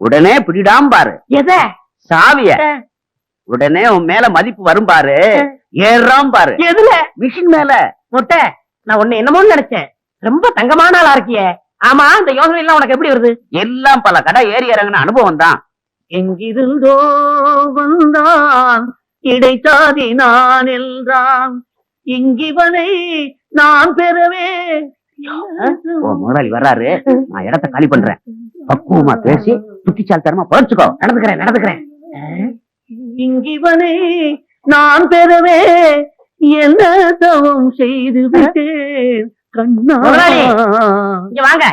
உடனே பிடிடாம பாரு. எத? சாவிய. உடனே உன் மேல மதிப்பு வரும் பாரு. ஏறாம் பாரு. எதுல? மிஷின் மேல. மொட்டை நான் உன்னை என்னமோன்னு நினைச்சேன். ரொம்ப தங்கமான ஆளா இருக்கியே. ஆமா இந்த யோசனை எல்லாம் உனக்கு எப்படி வருது? எல்லாம் பல கடை ஏறி இறங்கின அனுபவம் தான். எங்கிருந்தோ வந்தான் இடைச்சாதி நான் என்றான். இங்கிவனை நான் பெறவே முதலாளி வர்றாரு. நான் இடத்த காலி பண்றேன். பக்குவமா பேசி தரமா பழச்சுக்கோ நடந்துக்கிறேன் நடந்துக்கிறேன். இங்கிவனை நான் பெறவே என்ன தவம் செய்து விட்டேன் கண்ணா. இங்க வாங்க.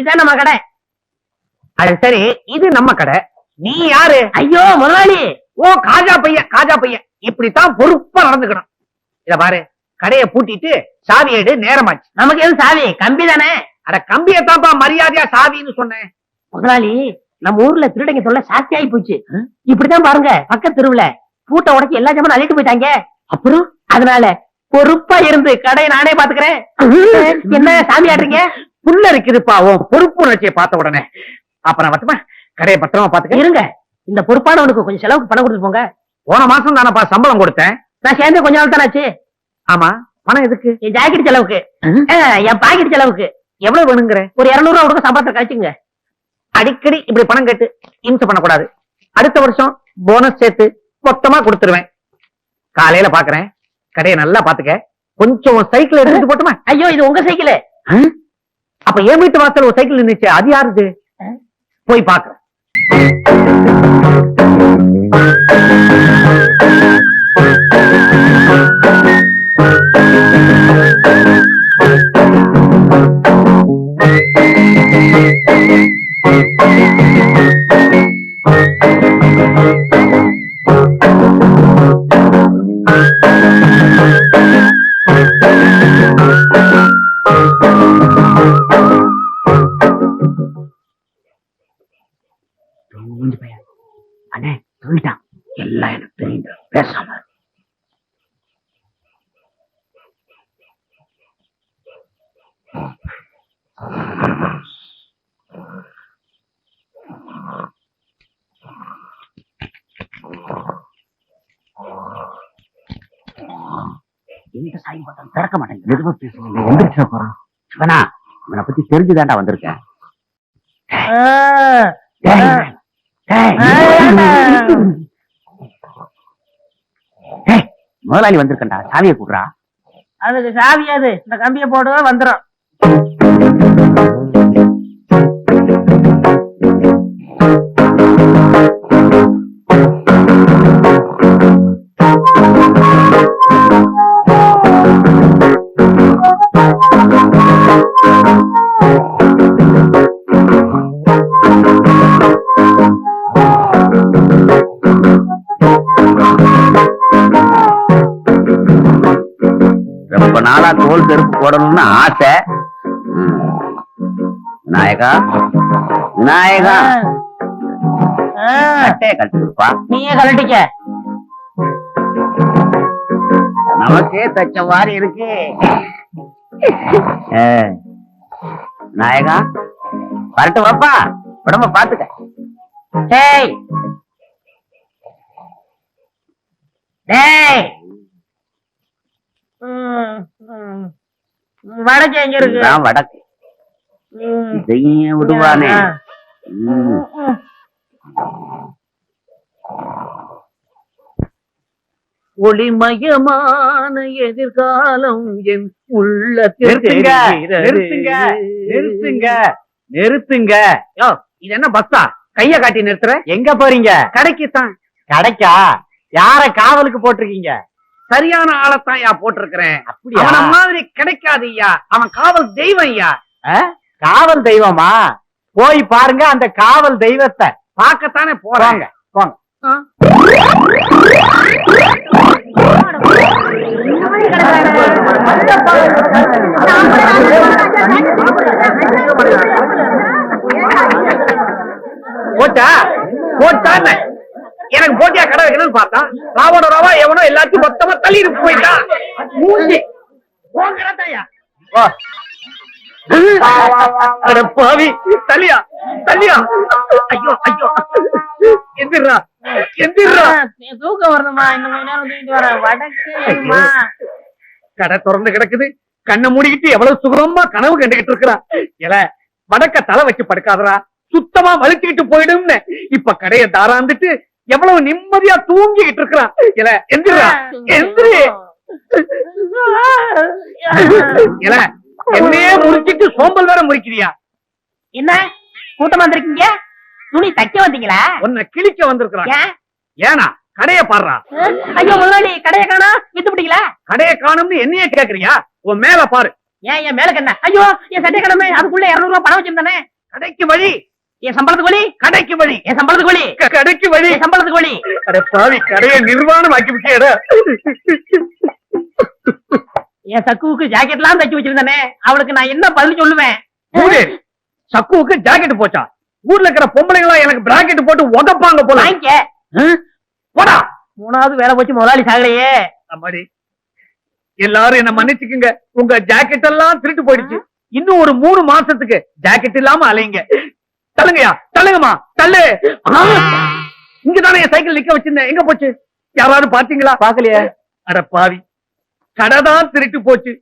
இதான் நம்ம கடை? அது சரி இது நம்ம கடை. நீ யாரு? ஐயோ முதலாளி. ஓ காஜா பையன் காஜா பையன். இப்படித்தான் பொறுப்பா நடந்துக்கணும். இத பாரு கடையை பூட்டிட்டு சாவி எடு நேரமாச்சு. நமக்கு எது சாவி? கம்பி தானே? அட கம்பியத்தான்ப்பா மரியாதையா சாவின்னு சொன்னேன். முதலாளி நம்ம ஊர்ல திருடங்க தொல்லை சாஸ்தி ஆகி போச்சு இப்படிதான் பாருங்க பக்கத்து தெருவுல பூட்டை உடைச்சு எல்லா ஜாமான் அள்ளிட்டு போயிட்டாங்க. அப்புறம்? அதனால பொறுப்பா இருந்து கடையை நானே பாத்துக்கிறேன். என்ன சாமி ஆடுறீங்க புல்ல இருக்குதுப்பா உன் பொறுப்பு உணர்ச்சியை பார்த்த உடனே. அப்ப நான் கடையை பத்திரமா பாத்துக்க. இருங்க இந்த பொறுப்பானவனுக்கு கொஞ்சம் செலவுக்கு பணம் கொடுத்து போங்க. போன மாசம் தானப்பா சம்பளம் கொடுத்தேன். நான் சேர்ந்து கொஞ்ச நாள் தானே ஆச்சு ஆமா பணம் எதுக்கு? என் ஜாக்கெட் செலவுக்கு. என் பாக்கெட் செலவுக்கு. எவ்வளவு வேணுங்கிற? ஒரு இருநூறு ரூபா சம்பளத்தை கழிச்சுங்க அடிக்கடி இப்படி பணம் கேட்டு இம்சை பண்ணக்கூடாது. அடுத்த வருஷம் போனஸ் சேர்த்து மொத்தமா கொடுத்துருவேன். காலையில பாக்குறேன். கடையை நல்லா பாத்துக்க. கொஞ்சம் சைக்கிள் எடுத்துட்டு போட்டுமா? ஐயோ இது உங்க சைக்கிள் அப்ப என் வீட்டு வாசல் ஒரு சைக்கிள் நின்னுச்சு. அது யாருது? போய் பாக்குறேன் அண்ணே சொல்லிட்டான் எல்லாம் எனக்கு தெரியும் பேசாம இரு. எந்த சாய் பட்டம் திறக்க மாட்டேங்குது. மெதுவா பேசுங்க எந்திரிச்சு போறான் சிவனா இவனை பத்தி தெரிஞ்சுதான்டா வந்திருக்கேன். டேய், டேய், டேய், முதலாளி வந்திருக்கண்டா சாவியை கூடுறா அதுக்கு சாவி அது. இந்த கம்பியை போடுவா வந்துரும். தோல் செருப்பு போடணும்னு ஆசை. ஆ, கட்டையை கட்டி கொடுப்பா நீயே கலட்டிக்க நமக்கே தச்ச மாதிரி இருக்கு. ஏ, விநாயகா வரட்டு வாப்பா உடம்ப பாத்துக்க. டேய். டேய். வடக்கு எங்க இருக்கு? வடக்கு. இதையும் விடுவானே. ஒளிமயமான எதிர்காலம் என் தெரிகிறது. நிறுத்துங்க. நிறுத்துங்க. நிறுத்துங்க. யோ இது என்ன பஸ்ஸா கைய காட்டி நிறுத்துற? எங்க போறீங்க? கடைக்கு தான் கடைக்கா? யார காவலுக்கு போட்டிருக்கீங்க? சரியான ஆளைத்தான் யா போட்டிருக்கிறேன்? அவன மாதிரி கிடைக்காது ஐயா அவன் காவல் தெய்வம் ஐயா காவல் தெய்வமா? போய் பாருங்க அந்த காவல் தெய்வத்தை. பார்க்கத்தானே போறாங்க போங்க போச்சா போச்சான்னு எனக்கு போட்டியா கடை வைக்கணும்னு பார்த்தா ராவோட ராவா எவனோ எல்லாத்தையும் மொத்தமா தள்ளிட்டு போயிட்டான் மூஞ்சி. பாவி தலியா தலியா ஐயோ ஐயோ. எந்திரா எந்திரா. தூக்கம் வருதுமா இன்னும் கொஞ்ச நேரம் தூக்கிட்டு வரேன் வடக்கு கடை திறந்து கிடக்குது. கண்ணை மூடிக்கிட்டு எவ்வளவு சுகமா கனவு கண்டுகிட்டு இருக்கிறான் இல வடக்க தலை வச்சு படுக்காதடா. சுத்தமா வலிச்சுக்கிட்டு போயிடும்னு. இப்ப கடைய தாராந்துட்டு எவ்வளவு நிம்மதியா தூங்கிக்கிட்டு இருக்கிறான். இல எந்திரா எந்திரி. என்னையே முறிச்சிட்டு சோம்பல் வேற முறிக்கிறியா? என்ன? கூட்டமா வந்திருக்கீங்க? துணி தைக்க வந்தீங்களா? உன்னை கிழிக்க வந்திருக்கிறான். ஏன்? கடைய பாடுறா. ஐயோ முதலாளி கடையை காணா? வித்து பிடிக்கல? கடைய காணும்னு என்னையே கேக்குறியா? உன் மேல பாரு. ஏன் என் மேல என்ன? ஐயோ என் சட்டை கடமை அதுக்குள்ள இருநூறு ரூபாய் பணம் வச்சிருந்தானே? கடைக்கு வழி. என் சம்பளத்துக்கு வழி கடைக்கு வழி. என் சம்பளத்துக்கு வழி. கடைக்கு வழி. சம்பளத்துக்கு வழி. பாவி கடையை நிர்வாணம் ஆக்கி விட்டியடா. என் சக்குவுக்கு ஜாக்கெட்லாம் தைச்சு வச்சிருந்தானே. அவளுக்கு நான் என்ன பதில் சொல்லுவேன்? சக்குவுக்கு ஜாக்கெட் போச்சா? ஊர்ல இருக்கிற பொம்பளைங்களா எனக்கு பிராக்கெட் போட்டு உதப்பாங்க போல? போடா. மூணாவது வேலை போச்சு முதலாளி சாகலையே. அம்மாடி எல்லாரும் என்ன மன்னிச்சுக்குங்க. உங்க ஜாக்கெட் எல்லாம் திருட்டு போயிடுச்சு. இன்னும் ஒரு மூணு மாசத்துக்கு ஜாக்கெட் இல்லாம அலைங்க தள்ளுங்கயா தள்ளுங்கம்மா தள்ளு! இங்கதானே என் சைக்கிள் நிக்க வச்சிருந்தேன். எங்க போச்சு? யாராவது பாத்தீங்களா பாக்கலையே அட பாவி. கடை தான் திருட்டு போச்சு.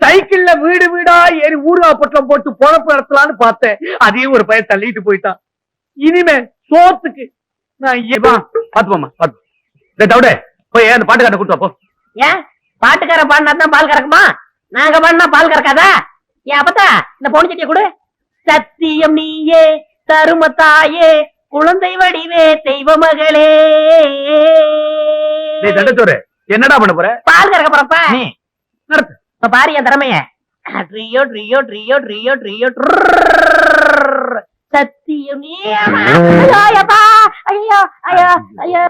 சைக்கிள்ல வீடு வீடா ஏறி ஊருகா பொட்டலம் போட்டு பொழப்பு நடத்தலாம்னு பார்த்தேன். அதையும் ஒரு பையன் தள்ளிட்டு போயிட்டான். இனிமே சோத்துக்கு நான் ஏன் பாத்துப்போமா பாத்து தவிட. போய் அந்த பாட்டுக்காரனை கூட்டு போ. ஏன் பாட்டுக்கார பாடினா தான் பால் கறக்குமா? நாங்க பாடினா பால் கறக்காதா? ஏன் அப்பத்தா இந்த பொண்ணு சட்டியை கொடு. சத்தியம் நீயே. தரும தாயே குழந்தை வடிவே தெய்வ மகளே. தண்டச்சோறு என்னடா பண்ண போற? பால் கறக்க போறப்ப. நீ நடத்து. பாரு என் திறமைய. ட்ரியோ ட்ரியோ ட்ரியோ ட்ரியோ ட்ரியோ. சத்தியம் ஐயோ ஐயோ ஐயோ ஐயோ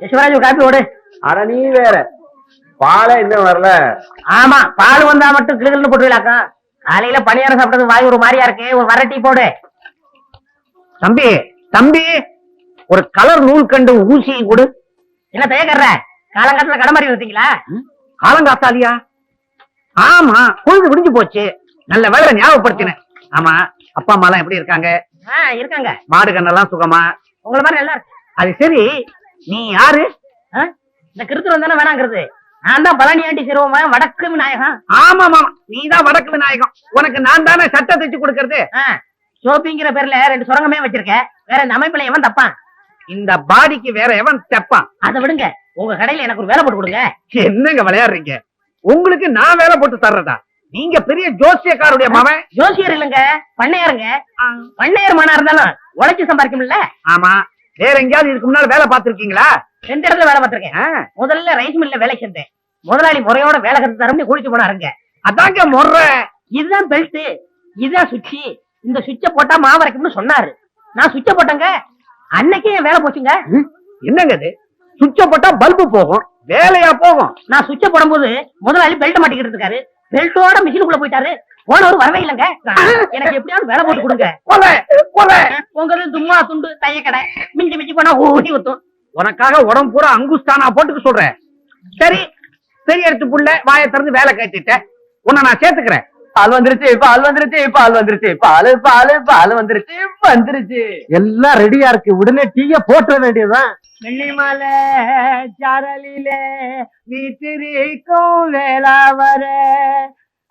யசுவராஜ் காப்பி ஓடு அட நீ வேற பாலை இன்னும் வரல. ஆமா பால் வந்தா மட்டும் கிளுகிள்னு போட்டுவிலாக்கா காலையில பணியாரம் சாப்பிட்டது வாய் ஒரு மாதிரியா இருக்கு ஒரு வர டீ போடு. தம்பி தம்பி ஒரு கலர் நூல் கண்டு ஊசி கொடு. என்ன தயக்கற? காலங்காலத்துல கடை மாதிரி வந்தீங்களா காலங்காத்தாலியா? ஆமா பொழுது விடிஞ்சு போச்சு. நல்ல வேலை ஞாபகப்படுத்தினேன் ஆமா அப்பா அம்மா எல்லாம் எப்படி இருக்காங்க? இருக்காங்க. மாடு கண்ணெல்லாம் சுகமா? உங்களை மாதிரி நல்லா இருக்கு. அது சரி நீ யாரு? ஆ? இந்த கிருத்துரம் தானே வேணாங்கிறது. நான் தான் பழனி ஆண்டி சிறுவன் வடக்கு விநாயகம். ஆமா மாமா நீதான் வடக்கு விநாயகம். உனக்கு நான் தானே சட்டை தைச்சு கொடுக்கறது? சோப்பிங்கிற பேர்ல ரெண்டு சுரங்கமே வச்சிருக்க. வேற இந்த அமைப்புல எவன் தப்பான்? இந்த பாடிக்கு வேற எவன் தெப்பான்? அதை விடுங்க. உங்க கடையில எனக்கு ஒரு வேலை போட்டு கொடுங்க. என்னங்க விளையாடுறீங்க? உங்களுக்கு நான் வேலை போட்டு தர்றதா? நீங்க பெரிய ஜோசியக்காருடைய மவன் ஜோசியர் இல்லைங்க பண்ணையாருங்க. பண்ணையார் மனா இருந்தாலும் உழைச்சு சம்பாதிக்கும்ல ஆமா. வேற எங்கேயாவது இதுக்கு முன்னால வேலை பார்த்திருக்கீங்களா? ரெண்டு இடத்துல வேலை பார்த்திருக்கேன். முதல்ல ரைஸ் மில்ல வேலை செஞ்சேன். முதலாளி முறையோட வேலை கத்து தரம்னு குளிச்சு போனாருங்க அதாங்க முறை. இதுதான் பெல்ட் இதுதான் சுவிட்ச் இந்த சுவிட்ச போட்டா மாவு அரைக்கும்னு சொன்னாரு. நான் சுவிட்ச போட்டேங்க. அன்னைக்கே என் வேலை போச்சுங்க. என்னங்க இது? சுவிட்ச போட்டா பல்பு போகும் வேலையா போகும்? நான் சுவிட்ச போடும்போது முதலாளி பெல்ட் மாட்டிக்கிட்டு இருக்காரு. பெல்ட்டோட மிஷினுக்குள்ள போயிட்டாரு. போனவர் வரவே இல்லைங்க. எனக்கு எப்படியாவது வேலை போட்டு கொடுங்க. கொலை கொலை. உங்க தும்மா துண்டு தைய கடை. மிஞ்சி மிஞ்சி போனா ஓடி ஊத்தும். உனக்காக உடம்பு பூரா அங்குஸ்தானா போட்டுக்க சொல்றேன். சரி பெரிய எடுத்து புள்ள வாயை திறந்து வேலை கேட்டுட்ட. உன்னை நான் சேர்த்துக்கிறேன். பால் வந்துருச்சு பால் வந்துருச்சு பால் வந்துருச்சு பால் பால் பால் வந்துருச்சு வந்துருச்சு. எல்லாம் ரெடியா இருக்கு. உடனே டீய போட்டுற வேண்டியதுதான். வெள்ளிமலை சாரலில வீட்டிற்கும் வேளா வர.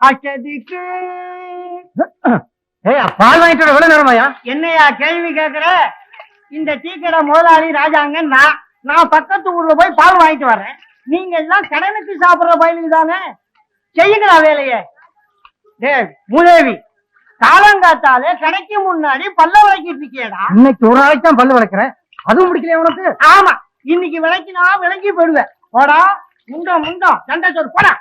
அச்சதிக்கு ஏய் பால் வாங்கிட்டு எவ்வளவு நேரமாயா என்னையா கேள்வி கேக்குற? இந்த டீ கடை முதலாளி ராஜாங்க நான் நான் பக்கத்து ஊர்ல போய் பால் வாங்கிட்டு வர்றேன் நீங்க எல்லாம் கடனுக்கு சாப்பிடுற பயிலுக்கு தானே? செய்யுங்களா வேலையை? டேய் மூதேவி காலங்காத்தாலே கடைக்கு முன்னாடி பல்ல விளக்கிட்டு இருக்கியடா. இன்னைக்கு ஒரு நாளைக்கு தான் பல்லு வளர்க்கிறேன் அதுவும் பிடிக்கல உனக்கு? ஆமா இன்னைக்கு விளக்கினா விளங்கி போயிடுவேன். போடா முண்டம் முண்டம் சண்டை சோறு போடா.